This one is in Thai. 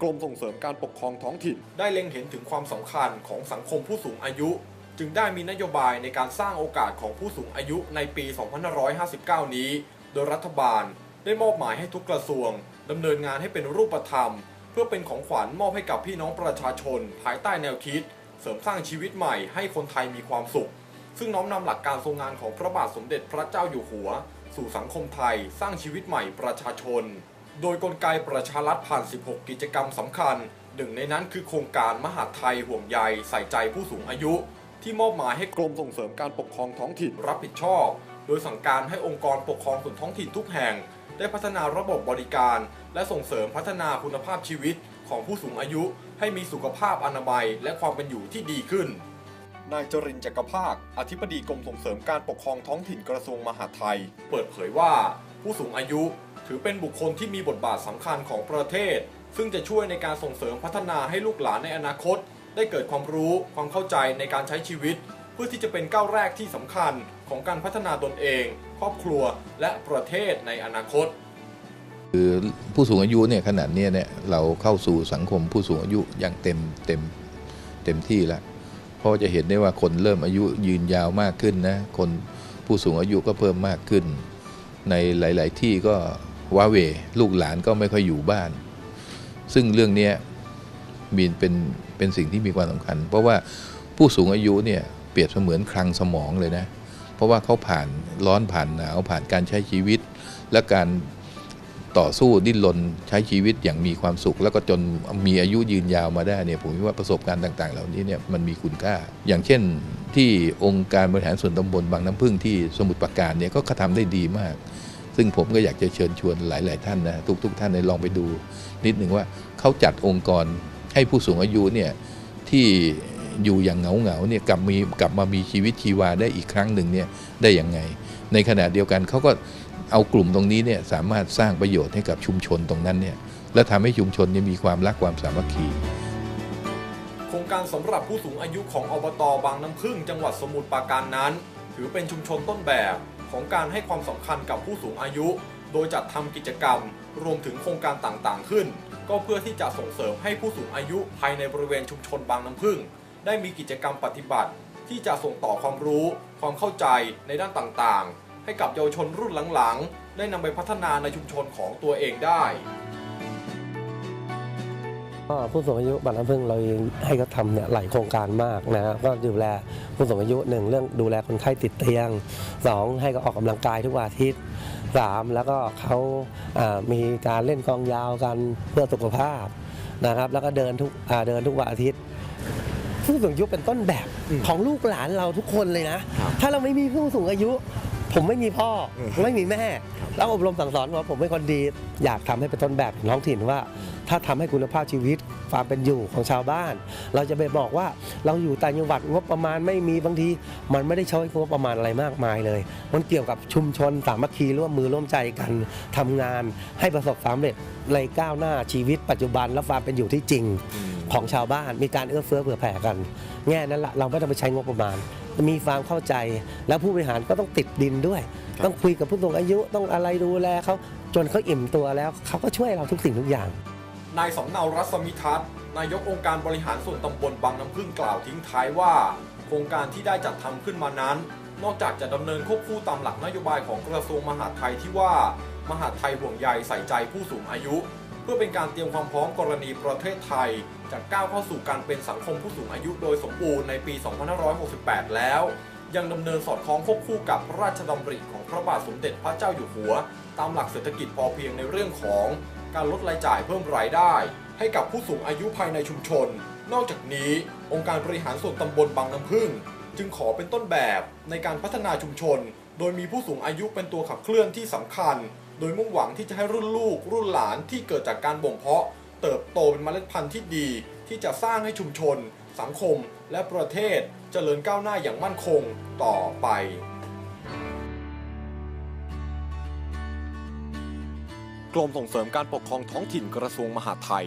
กรมส่งเสริมการปกครองท้องถิ่น ได้เล็งเห็นถึงความสำคัญของสังคมผู้สูงอายุ จึงได้มีนโยบายในการสร้างโอกาสของผู้สูงอายุในปี 2559 นี้ โดยรัฐบาลได้มอบหมายให้ทุกกระทรวงดำเนินงานให้เป็นรูปธรรม เพื่อเป็นของขวัญมอบให้กับพี่น้องประชาชน ภายใต้แนวคิด เสริมสร้างชีวิตใหม่ให้คนไทยมีความสุข ซึ่งน้อมนำหลักการทรงงานของพระบาทสมเด็จพระเจ้าอยู่หัว สู่สังคมไทยสร้างชีวิตใหม่ประชาชน โดยกลไกประชารัฐผ่าน 16 กิจกรรมสำคัญ หนึ่งในนั้นคือโครงการมหาดไทยห่วงใยใส่ใจผู้สูงอายุ ที่มอบหมายให้กรมส่งเสริมการปกครองท้องถิ่นรับผิดชอบ โดยสั่งการให้องค์กรปกครองส่วนท้องถิ่นทุกแห่ง ได้พัฒนาระบบบริการ และส่งเสริมพัฒนาคุณภาพชีวิตของผู้สูงอายุ ให้มีสุขภาพอนามัย และความเป็นอยู่ที่ดีขึ้นนายจรินทร์จักรภาค อธิบดีกรมส่งเสริมการปกครองท้องถิ่นกระทรวงมหาดไทย เปิดเผยว่า ผู้สูงอายุ ถือเป็นบุคคลที่มีบทบาทสำคัญของประเทศ ซึ่งจะช่วยในการส่งเสริมพัฒนาให้ลูกหลานในอนาคต ได้เกิดความรู้ความเข้าใจในการใช้ชีวิต เพื่อที่จะเป็นก้าวแรกที่สำคัญของการพัฒนาตนเอง ครอบครัวและประเทศในอนาคต คือผู้สูงอายุเนี่ยขนาดเนี้ยเนี่ยเราเข้าสู่สังคมผู้สูงอายุอย่างเต็มเต็มเต็มที่แล้วเพราะจะเห็นได้ว่าคนเริ่มอายุยืนยาวมากขึ้นนะคนผู้สูงอายุก็เพิ่มมากขึ้น ในหลาย ๆ ที่ก็ ว้าเวลูกหลานก็ไม่ค่อยอยู่บ้าน ซึ่งเรื่องนี้มีเป็นเป็นสิ่งที่มีความสำคัญ เพราะว่าผู้สูงอายุเนี่ยเปรียบเสมือนคลังสมองเลยนะ เพราะว่าเขาผ่านร้อนผ่านหนาวผ่านการใช้ชีวิต และการต่อสู้ดิ้นรนใช้ชีวิตอย่างมีความสุข แล้วก็จนมีอายุยืนยาวมาได้เนี่ยผมว่าประสบการณ์ต่าง ๆ เหล่านี้เนี่ยมันมีคุณค่า อย่างเช่นที่องค์การบริหารส่วนตำบลบางน้ำพึ่งที่สมุทรปราการเนี่ยก็ทำได้ดีมาก ซึ่งผมก็อยากจะเชิญชวนหลาย ๆ ท่านนะทุกๆท่านในลองไปดู นิดหนึ่งว่าเขาจัดองค์กรให้ผู้สูงอายุเนี่ยที่อยู่อย่างเหงาเหงาเนี่ยกลับมีกลับมามีชีวิตชีวาได้อีกครั้งหนึ่งเนี่ยได้อย่างไง ในขณะเดียวกันเขาก็เอากลุ่มตรงนี้เนี่ยสามารถสร้างประโยชน์ให้กับชุมชนตรงนั้นเนี่ยและทำให้ชุมชนเนี่ยมีความรักความสามัคคีโครงการสำหรับผู้สูงอายุของอบตบางน้ำพึ่งจังหวัดสมุทรปราการนั้น ถือเป็นชุมชนต้นแบบ ของการให้ความสำคัญกับผู้สูงอายุ โดยจัดทำกิจกรรม รวมถึงโครงการต่างๆ ขึ้น ก็เพื่อที่จะส่งเสริมให้ผู้สูงอายุภายในบริเวณชุมชนบางน้ำพึ่ง ได้มีกิจกรรมปฏิบัติ ที่จะส่งต่อความรู้ ความเข้าใจในด้านต่างๆ ให้กับเยาวชนรุ่นหลังๆ ได้นำไปพัฒนาในชุมชนของตัวเองได้ ก็ผู้สูงอายุบ้านน้ำพึ่งเราเองให้เขาทำเนี่ยหลายโครงการมากนะก็ดูแลผู้สูงอายุหนึ่งเรื่องดูแลคนไข้ติดเตียงสองให้เขาออกกำลังกายทุกวันอาทิตย์สามแล้วก็เขาอ่ามีการเล่นกลองยาวกันเพื่อสุขภาพนะครับ แล้วก็เดินทุกอ่าเดินทุกวันอาทิตย์ ผู้สูงอายุเป็นต้นแบบของลูกหลานเราทุกคนเลยนะ ถ้าเราไม่มีผู้สูงอายุผมไม่มีพ่อไม่มีแม่ แล้วอบรมสั่งสอนว่าผมเป็นคนดี อยากทำให้เป็นต้นแบบของท้องถิ่นว่า ถ้าทำให้คุณภาพชีวิตความเป็นอยู่ของชาวบ้าน เราจะไปบอกว่าเราอยู่ต่างจังหวัดงบประมาณไม่มีบางที มันไม่ได้ใช้งบประมาณอะไรมากมายเลย มันเกี่ยวกับชุมชนสามัคคีร่วมมือร่วมใจกันทำงานให้ประสบความสำเร็จในก้าวหน้าชีวิตปัจจุบันและความเป็นอยู่ที่จริงของชาวบ้านมีการเอื้อเฟื้อเผื่อแผ่กัน แง่นั้นละเราไม่ต้องไปใช้งบประมาณ มีความเข้าใจ แล้วผู้บริหารก็ต้องติดดินด้วย ต้องคุยกับผู้สูงอายุต้องอะไรดูแลเขาจนเขาอิ่มตัวแล้วเขาก็ช่วยเราทุกสิ่งทุกอย่าง นายสำเนารัศมิทัศน์นายกองค์การบริหารส่วนตำบลบางน้ำพึ่งกล่าวทิ้งท้ายว่า โครงการที่ได้จัดทำขึ้นมานั้น นอกจากจะดำเนินควบคู่ตามหลักนโยบายของกระทรวงมหาดไทยที่ว่า มหาดไทยห่วงใยใส่ใจผู้สูงอายุ เพื่อเป็นการเตรียมความพร้อมกรณีประเทศไทยจะก้าวเข้าสู่การเป็นสังคมผู้สูงอายุโดยสมบูรณ์ในปี 2568 แล้ว ยังดำเนินสอดคล้องควบคู่กับพระราชดำริของพระบาทสมเด็จพระเจ้าอยู่หัว ตามหลักเศรษฐกิจพอเพียงในเรื่องของการลดรายจ่ายเพิ่มรายได้ ให้กับผู้สูงอายุภายในชุมชน นอกจากนี้ องค์การบริหารส่วนตำบลบางน้ำพึ่ง จึงขอเป็นต้นแบบในการพัฒนาชุมชน โดยมีผู้สูงอายุเป็นตัวขับเคลื่อนที่สำคัญ โดยมุ่งหวังที่จะให้รุ่นลูก รุ่นหลานที่เกิดจากการบ่มเพาะ เติบโตเป็นเมล็ดพันธุ์ที่ดี ที่จะสร้างให้ชุมชน สังคม และประเทศเจริญก้าวหน้าอย่างมั่นคงต่อไปกรมส่งเสริมการปกครองท้องถิ่นกระทรวงมหาดไทย